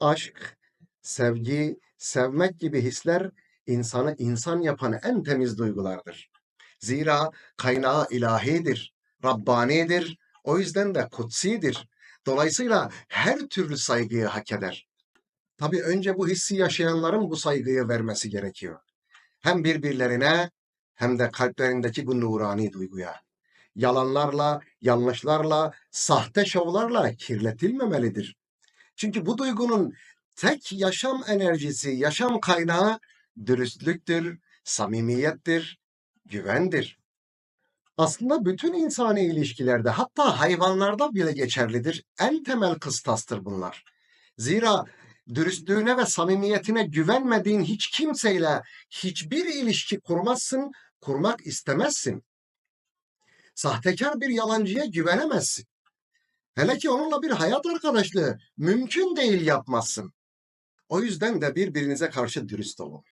aşk, sevgi, sevmek gibi hisler insanı insan yapan en temiz duygulardır. Zira kaynağı ilahidir, Rabbanidir, o yüzden de kutsidir. Dolayısıyla her türlü saygıyı hak eder. Tabii önce bu hissi yaşayanların bu saygıyı vermesi gerekiyor. Hem birbirlerine hem de kalplerindeki bu nurani duyguya. Yalanlarla, yanlışlarla, sahte şovlarla kirletilmemelidir. Çünkü bu duygunun tek yaşam enerjisi, yaşam kaynağı dürüstlüktür, samimiyettir, güvendir. Aslında bütün insani ilişkilerde hatta hayvanlarda bile geçerlidir. En temel kıstastır bunlar. Zira dürüstlüğüne ve samimiyetine güvenmediğin hiç kimseyle hiçbir ilişki kurmazsın, kurmak istemezsin. Sahtekar bir yalancıya güvenemezsin. Hele ki onunla bir hayat arkadaşlığı mümkün değil yapmazsın. O yüzden de birbirinize karşı dürüst olun.